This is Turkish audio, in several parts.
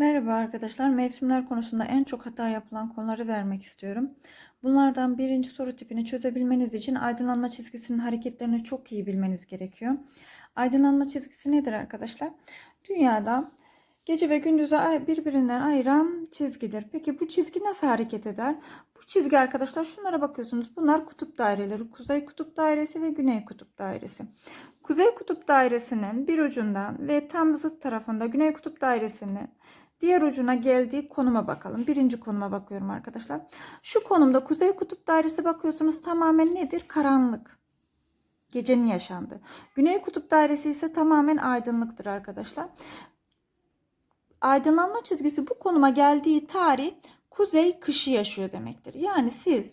Merhaba arkadaşlar. Mevsimler konusunda en çok hata yapılan konuları vermek istiyorum. Bunlardan birinci soru tipini çözebilmeniz için aydınlanma çizgisinin hareketlerini çok iyi bilmeniz gerekiyor. Aydınlanma çizgisi nedir arkadaşlar? Dünyada gece ve gündüzü birbirinden ayıran çizgidir. Peki bu çizgi nasıl hareket eder? Bu çizgi arkadaşlar şunlara bakıyorsunuz. Bunlar kutup daireleri. Kuzey kutup dairesi ve güney kutup dairesi. Kuzey kutup dairesinin bir ucundan ve tam zıt tarafında güney kutup dairesinin diğer ucuna geldiği konuma bakalım. Birinci konuma bakıyorum arkadaşlar. Şu konumda kuzey kutup dairesi bakıyorsunuz tamamen nedir? Karanlık. Gecenin yaşandığı. Güney kutup dairesi ise tamamen aydınlıktır arkadaşlar. Aydınlanma çizgisi bu konuma geldiği tarih kuzey kışı yaşıyor demektir. Yani siz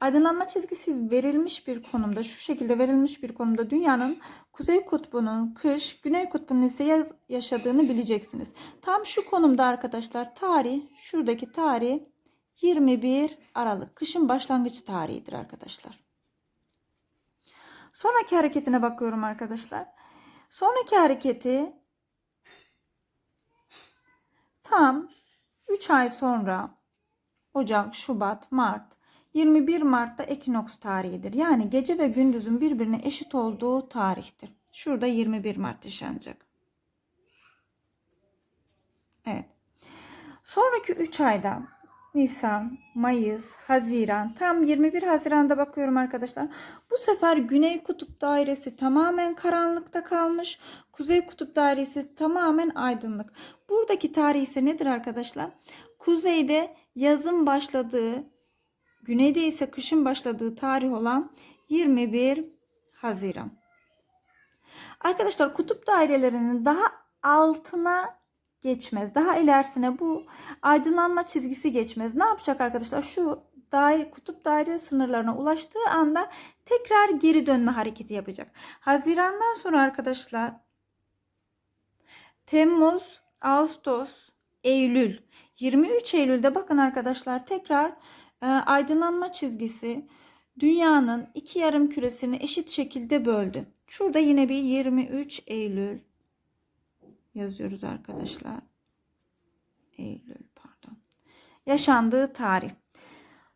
aydınlanma çizgisi verilmiş bir konumda şu şekilde verilmiş bir konumda dünyanın kuzey kutbunun kış, güney kutbunun ise yaz yaşadığını bileceksiniz. Tam şu konumda arkadaşlar tarih şuradaki tarih 21 Aralık kışın başlangıç tarihidir arkadaşlar. Sonraki hareketine bakıyorum arkadaşlar. Sonraki hareketi tam 3 ay sonra Ocak, Şubat, Mart 21 Mart'ta ekinoks tarihidir. Yani gece ve gündüzün birbirine eşit olduğu tarihtir. Şurada 21 Mart yaşanacak. Evet. Sonraki 3 ayda Nisan, Mayıs, Haziran tam 21 Haziran'da bakıyorum arkadaşlar. Bu sefer Güney Kutup dairesi tamamen karanlıkta kalmış. Kuzey Kutup dairesi tamamen aydınlık. Buradaki tarih ise nedir arkadaşlar? Kuzeyde yazın başladığı, güneyde ise kışın başladığı tarih olan 21 Haziran. Arkadaşlar kutup dairelerinin daha altına geçmez. Daha ilerisine bu aydınlanma çizgisi geçmez. Ne yapacak arkadaşlar? Şu daire, kutup daire sınırlarına ulaştığı anda tekrar geri dönme hareketi yapacak. Hazirandan sonra arkadaşlar Temmuz, Ağustos, Eylül. 23 Eylül'de bakın arkadaşlar tekrar aydınlanma çizgisi dünyanın iki yarım küresini eşit şekilde böldü. Şurada yine bir 23 Eylül yazıyoruz arkadaşlar. Eylül pardon. Yaşandığı tarih.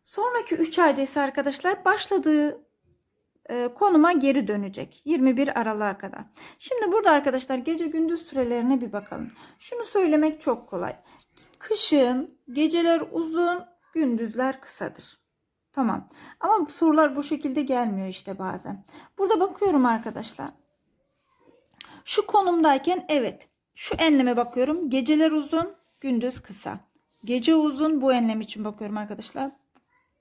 Sonraki 3 ayda ise arkadaşlar başladığı e, konuma geri dönecek. 21 Aralık'a kadar. Şimdi burada arkadaşlar gece gündüz sürelerine bir bakalım. Şunu söylemek çok kolay. Kışın geceler uzun, gündüzler kısadır. Tamam. Ama sorular bu şekilde gelmiyor işte bazen. Burada bakıyorum arkadaşlar. Şu konumdayken evet. Şu enleme bakıyorum. Geceler uzun, gündüz kısa. Gece uzun bu enlem için bakıyorum arkadaşlar.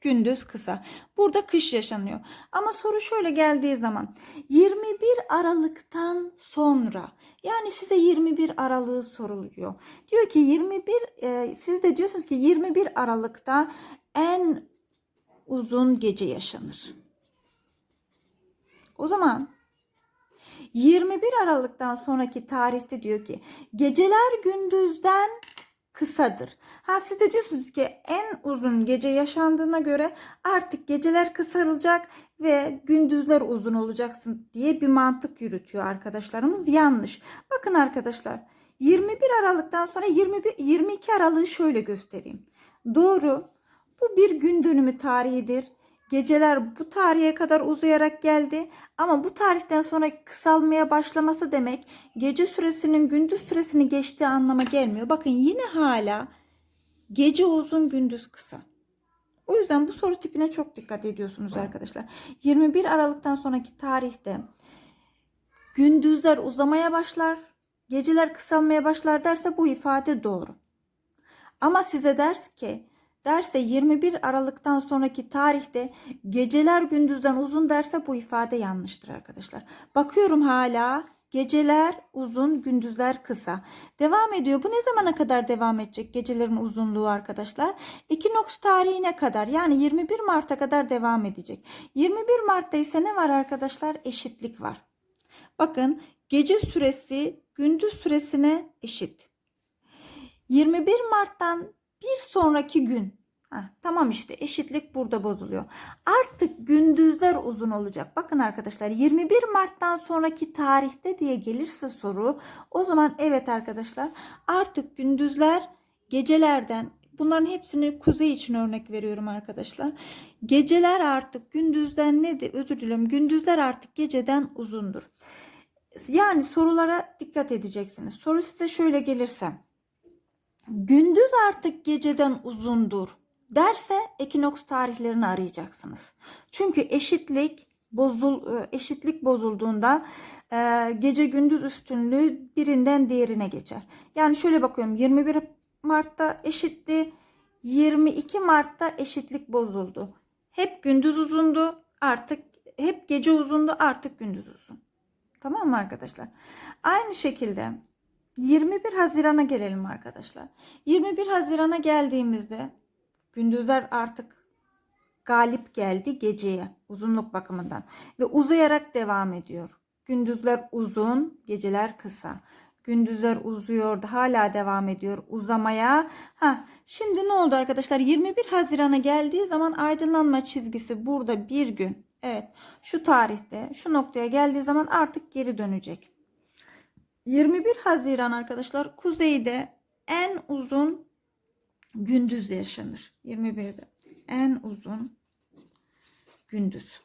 Gündüz kısa. Burada kış yaşanıyor. Ama soru şöyle geldiği zaman 21 Aralık'tan sonra yani size 21 Aralık'ı soruluyor. Diyor ki 21 e, siz de diyorsunuz ki 21 Aralık'ta en uzun gece yaşanır. O zaman 21 Aralık'tan sonraki tarihte diyor ki geceler gündüzden kısadır. Ha siz de diyorsunuz ki en uzun gece yaşandığına göre artık geceler kısalacak ve gündüzler uzun olacaksın diye bir mantık yürütüyor arkadaşlarımız. Yanlış. Bakın arkadaşlar 21 Aralık'tan sonra 21 22 Aralık'ı şöyle göstereyim. Doğru. Bu bir gün dönümü tarihidir. Geceler bu tarihe kadar uzayarak geldi ama bu tarihten sonra kısalmaya başlaması demek gece süresinin gündüz süresini geçtiği anlama gelmiyor. Bakın yine hala gece uzun gündüz kısa. O yüzden bu soru tipine çok dikkat ediyorsunuz arkadaşlar. 21 Aralık'tan sonraki tarihte gündüzler uzamaya başlar, geceler kısalmaya başlar derse bu ifade doğru. Ama size ders ki derse 21 Aralık'tan sonraki tarihte geceler gündüzden uzun derse bu ifade yanlıştır arkadaşlar. Bakıyorum hala geceler uzun gündüzler kısa. Devam ediyor. Bu ne zamana kadar devam edecek gecelerin uzunluğu arkadaşlar? Ekinoks tarihine kadar yani 21 Mart'a kadar devam edecek. 21 Mart'ta ise ne var arkadaşlar? Eşitlik var. Bakın gece süresi gündüz süresine eşit. 21 Mart'tan bir sonraki gün. Heh, tamam işte eşitlik burada bozuluyor. Artık gündüzler uzun olacak. Bakın arkadaşlar 21 Mart'tan sonraki tarihte diye gelirse soru o zaman evet arkadaşlar artık gündüzler gecelerden bunların hepsini kuzey için örnek veriyorum arkadaşlar. Geceler artık gündüzden nedir? Özür dilerim. Gündüzler artık geceden uzundur. Yani sorulara dikkat edeceksiniz. Soru size şöyle gelirse. Gündüz artık geceden uzundur derse ekinoks tarihlerini arayacaksınız. Çünkü eşitlik bozul e, eşitlik bozulduğunda e, gece gündüz üstünlüğü birinden diğerine geçer. Yani şöyle bakıyorum 21 Mart'ta eşitti. 22 Mart'ta eşitlik bozuldu. Hep gündüz uzundu. Artık hep gece uzundu. Artık gündüz uzun. Tamam mı arkadaşlar? Aynı şekilde 21 Haziran'a gelelim arkadaşlar. 21 Haziran'a geldiğimizde gündüzler artık galip geldi geceye uzunluk bakımından ve uzayarak devam ediyor. Gündüzler uzun, geceler kısa. Gündüzler uzuyor, hala devam ediyor uzamaya. Ha, şimdi ne oldu arkadaşlar? 21 Haziran'a geldiği zaman aydınlanma çizgisi burada bir gün. Evet, şu tarihte, şu noktaya geldiği zaman artık geri dönecek. 21 Haziran arkadaşlar kuzeyde en uzun gündüz yaşanır. 21'de en uzun gündüz.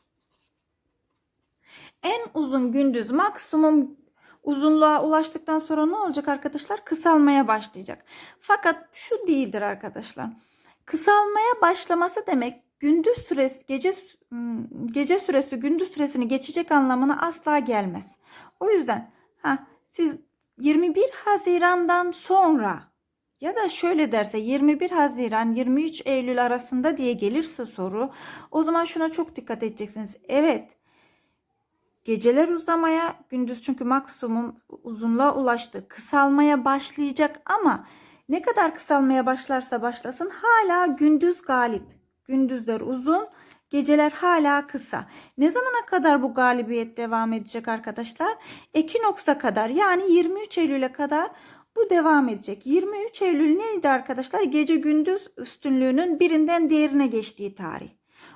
En uzun gündüz maksimum uzunluğa ulaştıktan sonra ne olacak arkadaşlar? Kısalmaya başlayacak. Fakat şu değildir arkadaşlar. Kısalmaya başlaması demek gündüz süresi gece hmm, gece süresi gündüz süresini geçecek anlamına asla gelmez. O yüzden ha siz 21 Haziran'dan sonra ya da şöyle derse 21 Haziran 23 Eylül arasında diye gelirse soru o zaman şuna çok dikkat edeceksiniz. Evet geceler uzamaya gündüz çünkü maksimum uzunluğa ulaştı. Kısalmaya başlayacak ama ne kadar kısalmaya başlarsa başlasın hala gündüz galip. Gündüzler uzun Geceler hala kısa. Ne zamana kadar bu galibiyet devam edecek arkadaşlar? Ekinoks'a kadar yani 23 Eylül'e kadar bu devam edecek. 23 Eylül neydi arkadaşlar? Gece gündüz üstünlüğünün birinden diğerine geçtiği tarih.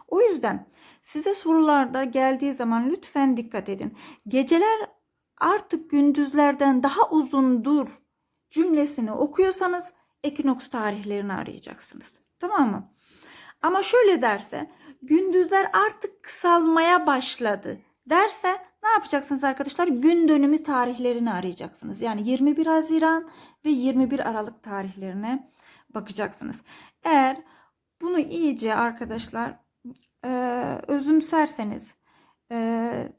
O yüzden size sorularda geldiği zaman lütfen dikkat edin. Geceler artık gündüzlerden daha uzundur cümlesini okuyorsanız ekinoks tarihlerini arayacaksınız. Tamam mı? Ama şöyle derse gündüzler artık kısalmaya başladı derse ne yapacaksınız arkadaşlar? Gün dönümü tarihlerini arayacaksınız. Yani 21 Haziran ve 21 Aralık tarihlerine bakacaksınız. Eğer bunu iyice arkadaşlar e, özümserseniz e,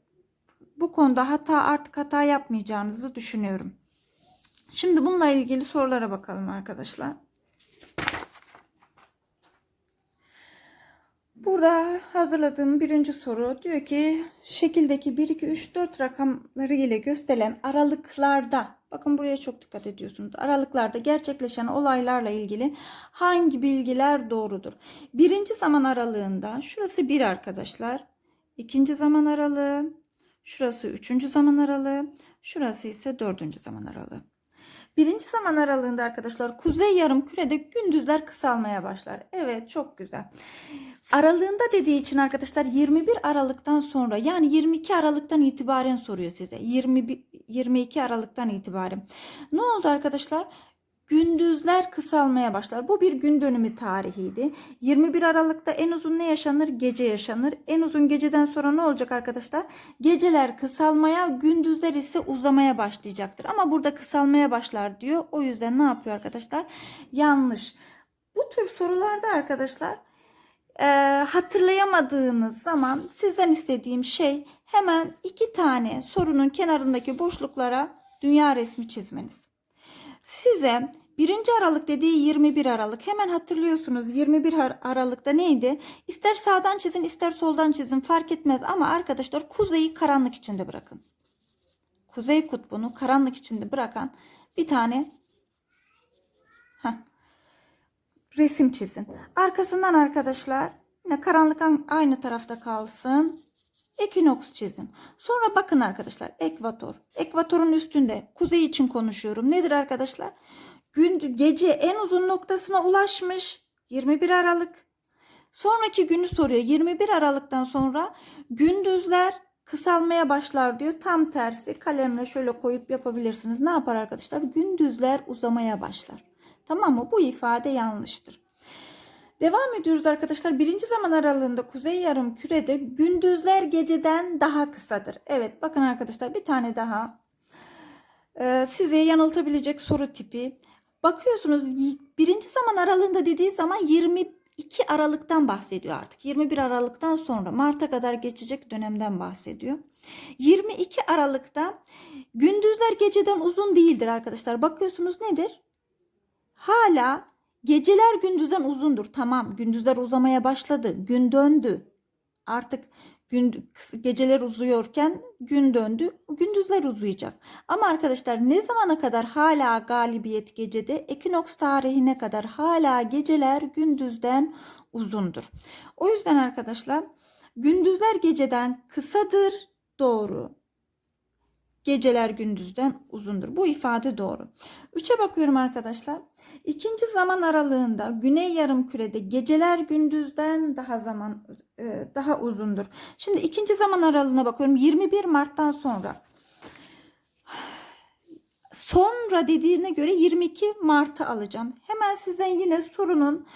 bu konuda hata artık hata yapmayacağınızı düşünüyorum. Şimdi bununla ilgili sorulara bakalım arkadaşlar. Burada hazırladığım birinci soru diyor ki şekildeki 1, 2, 3, 4 rakamları ile gösterilen aralıklarda bakın buraya çok dikkat ediyorsunuz. Aralıklarda gerçekleşen olaylarla ilgili hangi bilgiler doğrudur? Birinci zaman aralığında şurası 1 arkadaşlar. ikinci zaman aralığı. Şurası üçüncü zaman aralığı. Şurası ise dördüncü zaman aralığı. Birinci zaman aralığında arkadaşlar kuzey yarım kürede gündüzler kısalmaya başlar. Evet çok güzel. Aralığında dediği için arkadaşlar 21 Aralık'tan sonra yani 22 Aralık'tan itibaren soruyor size. 21, 22 Aralık'tan itibaren. Ne oldu arkadaşlar? Gündüzler kısalmaya başlar. Bu bir gün dönümü tarihiydi. 21 Aralık'ta en uzun ne yaşanır? Gece yaşanır. En uzun geceden sonra ne olacak arkadaşlar? Geceler kısalmaya, gündüzler ise uzamaya başlayacaktır. Ama burada kısalmaya başlar diyor. O yüzden ne yapıyor arkadaşlar? Yanlış. Bu tür sorularda arkadaşlar e, hatırlayamadığınız zaman sizden istediğim şey hemen iki tane sorunun kenarındaki boşluklara dünya resmi çizmeniz. Size 1. Aralık dediği 21 Aralık. Hemen hatırlıyorsunuz 21 Aralık'ta neydi? İster sağdan çizin ister soldan çizin fark etmez ama arkadaşlar kuzeyi karanlık içinde bırakın. Kuzey kutbunu karanlık içinde bırakan bir tane heh, resim çizin. Arkasından arkadaşlar yine karanlık aynı tarafta kalsın. Ekinoks çizin. Sonra bakın arkadaşlar ekvator. Ekvatorun üstünde kuzey için konuşuyorum. Nedir arkadaşlar? Gün, gece en uzun noktasına ulaşmış. 21 Aralık. Sonraki günü soruyor. 21 Aralık'tan sonra gündüzler kısalmaya başlar diyor. Tam tersi kalemle şöyle koyup yapabilirsiniz. Ne yapar arkadaşlar? Gündüzler uzamaya başlar. Tamam mı? Bu ifade yanlıştır. Devam ediyoruz arkadaşlar. Birinci zaman aralığında kuzey yarım kürede gündüzler geceden daha kısadır. Evet bakın arkadaşlar bir tane daha Ee, sizi yanıltabilecek soru tipi. Bakıyorsunuz birinci zaman aralığında dediği zaman 22 Aralık'tan bahsediyor artık. 21 Aralık'tan sonra Mart'a kadar geçecek dönemden bahsediyor. 22 Aralık'ta gündüzler geceden uzun değildir arkadaşlar. Bakıyorsunuz nedir? Hala geceler gündüzden uzundur. Tamam gündüzler uzamaya başladı. Gün döndü. Artık gün geceler uzuyorken gün döndü. Gündüzler uzayacak. Ama arkadaşlar ne zamana kadar hala galibiyet gecede? Ekinoks tarihine kadar hala geceler gündüzden uzundur. O yüzden arkadaşlar gündüzler geceden kısadır. Doğru. Geceler gündüzden uzundur. Bu ifade doğru. 3'e bakıyorum arkadaşlar. İkinci zaman aralığında güney yarım kürede geceler gündüzden daha zaman e, daha uzundur. Şimdi ikinci zaman aralığına bakıyorum. 21 Mart'tan sonra. Sonra dediğine göre 22 Mart'ı alacağım. Hemen size yine sorunun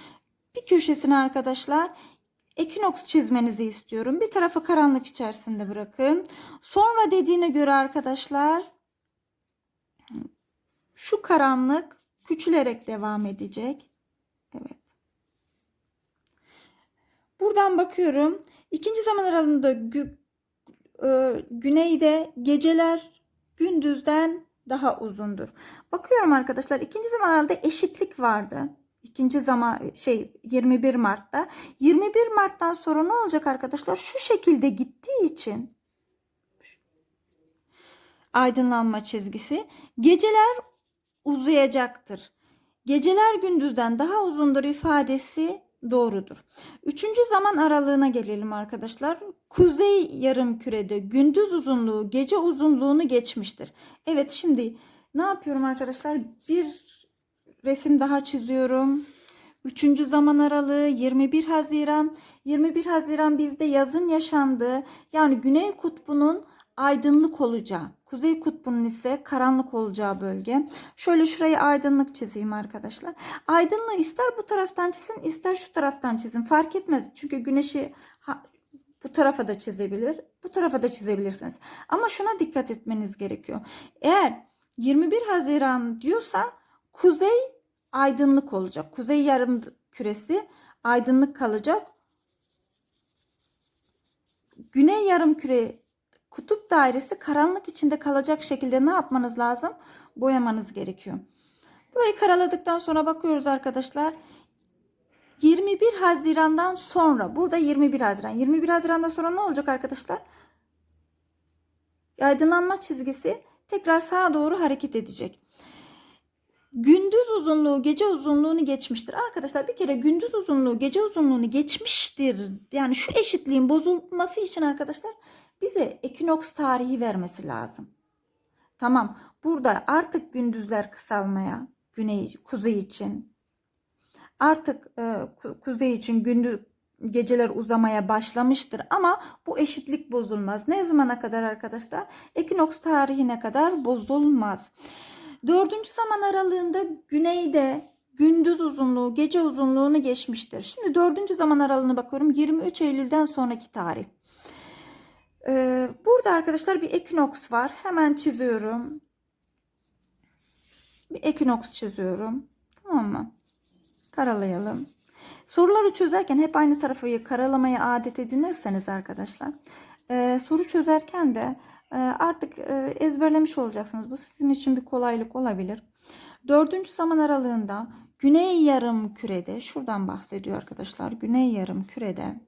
bir köşesine arkadaşlar ekinoks çizmenizi istiyorum. Bir tarafı karanlık içerisinde bırakın. Sonra dediğine göre arkadaşlar şu karanlık küçülerek devam edecek. Evet. Buradan bakıyorum. İkinci zaman aralığında gü- e, güneyde geceler gündüzden daha uzundur. Bakıyorum arkadaşlar ikinci zaman aralığında eşitlik vardı. İkinci zaman şey 21 Mart'ta. 21 Mart'tan sonra ne olacak arkadaşlar? Şu şekilde gittiği için aydınlanma çizgisi geceler uzayacaktır. Geceler gündüzden daha uzundur ifadesi doğrudur. Üçüncü zaman aralığına gelelim arkadaşlar. Kuzey yarım kürede gündüz uzunluğu gece uzunluğunu geçmiştir. Evet şimdi ne yapıyorum arkadaşlar? Bir resim daha çiziyorum. Üçüncü zaman aralığı 21 Haziran. 21 Haziran bizde yazın yaşandığı yani Güney Kutbu'nun aydınlık olacağı, Kuzey Kutbu'nun ise karanlık olacağı bölge. Şöyle şurayı aydınlık çizeyim arkadaşlar. Aydınlığı ister bu taraftan çizin, ister şu taraftan çizin. Fark etmez. Çünkü güneşi bu tarafa da çizebilir, bu tarafa da çizebilirsiniz. Ama şuna dikkat etmeniz gerekiyor. Eğer 21 Haziran diyorsa kuzey aydınlık olacak. Kuzey yarım küresi aydınlık kalacak. Güney yarım küre kutup dairesi karanlık içinde kalacak şekilde ne yapmanız lazım? Boyamanız gerekiyor. Burayı karaladıktan sonra bakıyoruz arkadaşlar. 21 Haziran'dan sonra burada 21 Haziran 21 Haziran'dan sonra ne olacak arkadaşlar? Aydınlanma çizgisi tekrar sağa doğru hareket edecek. Gündüz uzunluğu gece uzunluğunu geçmiştir. Arkadaşlar bir kere gündüz uzunluğu gece uzunluğunu geçmiştir. Yani şu eşitliğin bozulması için arkadaşlar bize ekinoks tarihi vermesi lazım. Tamam burada artık gündüzler kısalmaya güney kuzey için artık e, ku- kuzey için gündüz geceler uzamaya başlamıştır ama bu eşitlik bozulmaz. Ne zamana kadar arkadaşlar? Ekinoks tarihine kadar bozulmaz. Dördüncü zaman aralığında güneyde gündüz uzunluğu gece uzunluğunu geçmiştir. Şimdi dördüncü zaman aralığına bakıyorum 23 Eylül'den sonraki tarih. Ee, burada arkadaşlar bir ekinoks var. Hemen çiziyorum. Bir ekinoks çiziyorum. Tamam mı? Karalayalım. Soruları çözerken hep aynı tarafı karalamayı adet edinirseniz arkadaşlar e, soru çözerken de e, artık e, ezberlemiş olacaksınız. Bu sizin için bir kolaylık olabilir. Dördüncü zaman aralığında güney yarım kürede şuradan bahsediyor arkadaşlar. Güney yarım kürede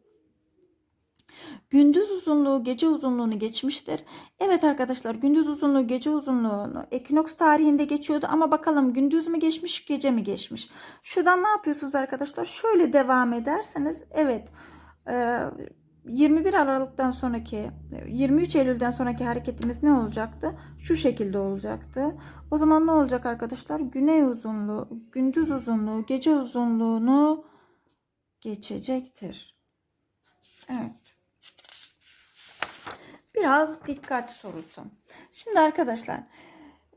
gündüz uzunluğu gece uzunluğunu geçmiştir. Evet arkadaşlar gündüz uzunluğu gece uzunluğunu ekinoks tarihinde geçiyordu ama bakalım gündüz mü geçmiş gece mi geçmiş. Şuradan ne yapıyorsunuz arkadaşlar? Şöyle devam ederseniz evet e, 21 Aralık'tan sonraki 23 Eylül'den sonraki hareketimiz ne olacaktı? Şu şekilde olacaktı. O zaman ne olacak arkadaşlar? Güney uzunluğu, gündüz uzunluğu, gece uzunluğunu geçecektir. Evet. Biraz dikkat sorusu. Şimdi arkadaşlar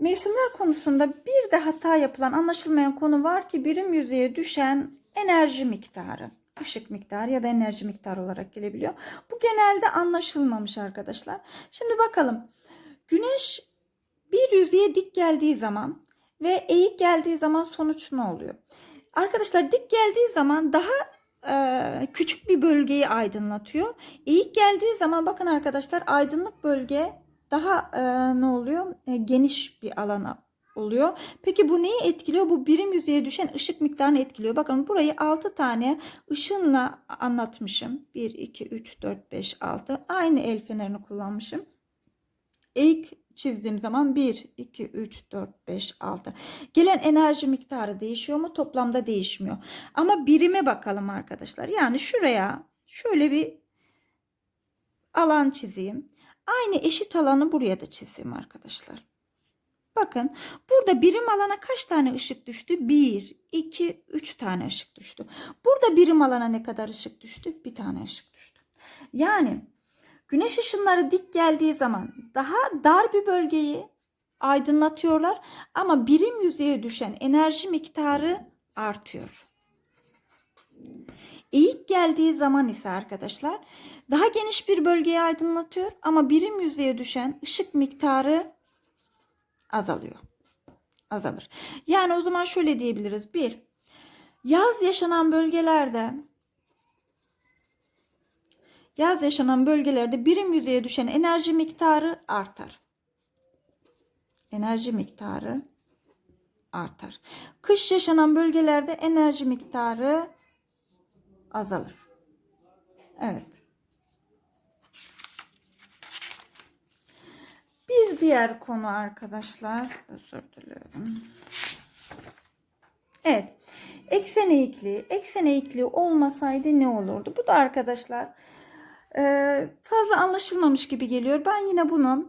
Mevsimler konusunda bir de hata yapılan anlaşılmayan konu var ki birim yüzeye düşen enerji miktarı. ışık miktarı ya da enerji miktarı olarak gelebiliyor. Bu genelde anlaşılmamış arkadaşlar. Şimdi bakalım. Güneş bir yüzeye dik geldiği zaman ve eğik geldiği zaman sonuç ne oluyor? Arkadaşlar dik geldiği zaman daha küçük bir bölgeyi aydınlatıyor. Eğik geldiği zaman bakın arkadaşlar aydınlık bölge daha ne oluyor? Geniş bir alana oluyor. Peki bu neyi etkiliyor? Bu birim yüzeye düşen ışık miktarını etkiliyor. Bakın burayı 6 tane ışınla anlatmışım. 1, 2, 3, 4, 5, 6. Aynı el fenerini kullanmışım. Eğik çizdiğim zaman 1, 2, 3, 4, 5, 6. Gelen enerji miktarı değişiyor mu? Toplamda değişmiyor. Ama birime bakalım arkadaşlar. Yani şuraya şöyle bir alan çizeyim. Aynı eşit alanı buraya da çizeyim arkadaşlar. Bakın burada birim alana kaç tane ışık düştü? 1, 2, 3 tane ışık düştü. Burada birim alana ne kadar ışık düştü? Bir tane ışık düştü. Yani güneş ışınları dik geldiği zaman daha dar bir bölgeyi aydınlatıyorlar ama birim yüzeye düşen enerji miktarı artıyor. Eğik geldiği zaman ise arkadaşlar daha geniş bir bölgeyi aydınlatıyor ama birim yüzeye düşen ışık miktarı azalıyor. Azalır. Yani o zaman şöyle diyebiliriz. Bir, yaz yaşanan bölgelerde yaz yaşanan bölgelerde birim yüzeye düşen enerji miktarı artar. Enerji miktarı artar. Kış yaşanan bölgelerde enerji miktarı azalır. Evet. Bir diğer konu arkadaşlar. Özür diliyorum. Evet. Eksen eğikliği. Eksen eğikliği olmasaydı ne olurdu? Bu da arkadaşlar fazla anlaşılmamış gibi geliyor. Ben yine bunu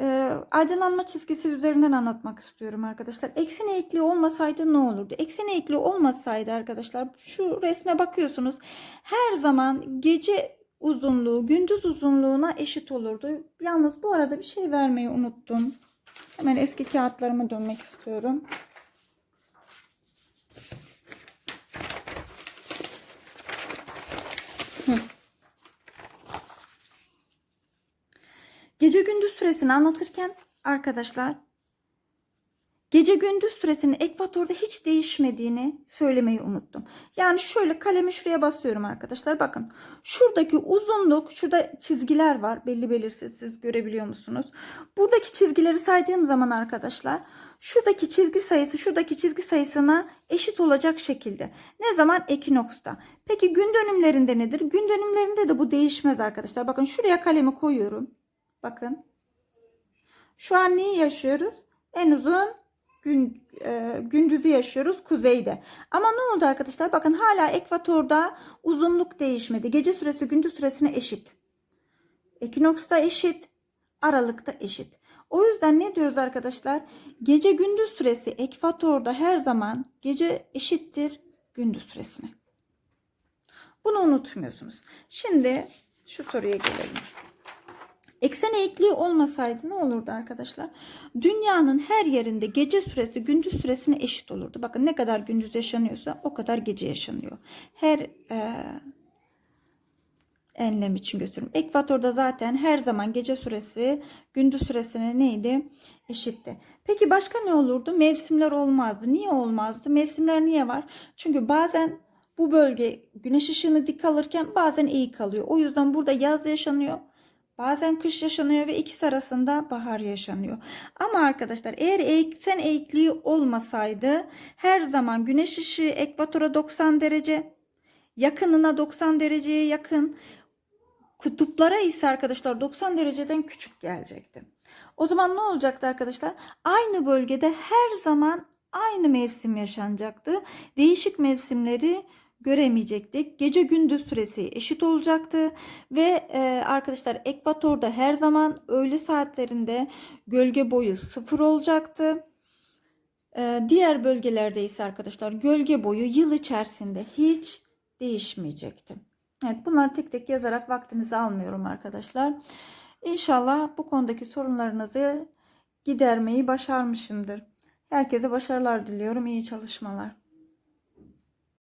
e, aydınlanma çizgisi üzerinden anlatmak istiyorum arkadaşlar. Eksen eğikliği olmasaydı ne olurdu? Eksen eğikliği olmasaydı arkadaşlar şu resme bakıyorsunuz. Her zaman gece uzunluğu gündüz uzunluğuna eşit olurdu. Yalnız bu arada bir şey vermeyi unuttum. Hemen eski kağıtlarıma dönmek istiyorum. Gece gündüz süresini anlatırken arkadaşlar gece gündüz süresinin ekvatorda hiç değişmediğini söylemeyi unuttum. Yani şöyle kalemi şuraya basıyorum arkadaşlar. Bakın şuradaki uzunluk şurada çizgiler var. Belli belirsiz siz görebiliyor musunuz? Buradaki çizgileri saydığım zaman arkadaşlar şuradaki çizgi sayısı şuradaki çizgi sayısına eşit olacak şekilde. Ne zaman? Ekinoksta. Peki gün dönümlerinde nedir? Gün dönümlerinde de bu değişmez arkadaşlar. Bakın şuraya kalemi koyuyorum. Bakın. Şu an neyi yaşıyoruz? En uzun gün e, gündüzü yaşıyoruz kuzeyde. Ama ne oldu arkadaşlar? Bakın hala ekvatorda uzunluk değişmedi. Gece süresi gündüz süresine eşit. Ekinoksta eşit, aralıkta eşit. O yüzden ne diyoruz arkadaşlar? Gece gündüz süresi ekvatorda her zaman gece eşittir gündüz süresine. Bunu unutmuyorsunuz. Şimdi şu soruya gelelim. Eksen eğikliği olmasaydı ne olurdu arkadaşlar? Dünyanın her yerinde gece süresi gündüz süresine eşit olurdu. Bakın ne kadar gündüz yaşanıyorsa o kadar gece yaşanıyor. Her e, enlem için götürüm. Ekvatorda zaten her zaman gece süresi gündüz süresine neydi? Eşitti. Peki başka ne olurdu? Mevsimler olmazdı. Niye olmazdı? Mevsimler niye var? Çünkü bazen bu bölge güneş ışığını dik alırken bazen eğik kalıyor. O yüzden burada yaz yaşanıyor. Bazen kış yaşanıyor ve ikisi arasında bahar yaşanıyor. Ama arkadaşlar eğer eksen eğikliği olmasaydı her zaman güneş ışığı ekvatora 90 derece yakınına 90 dereceye yakın kutuplara ise arkadaşlar 90 dereceden küçük gelecekti. O zaman ne olacaktı arkadaşlar? Aynı bölgede her zaman aynı mevsim yaşanacaktı. Değişik mevsimleri göremeyecektik. Gece gündüz süresi eşit olacaktı ve e, arkadaşlar ekvatorda her zaman öğle saatlerinde gölge boyu sıfır olacaktı. E, diğer bölgelerde ise arkadaşlar gölge boyu yıl içerisinde hiç değişmeyecekti. Evet bunları tek tek yazarak vaktinizi almıyorum arkadaşlar. İnşallah bu konudaki sorunlarınızı gidermeyi başarmışımdır. Herkese başarılar diliyorum. İyi çalışmalar.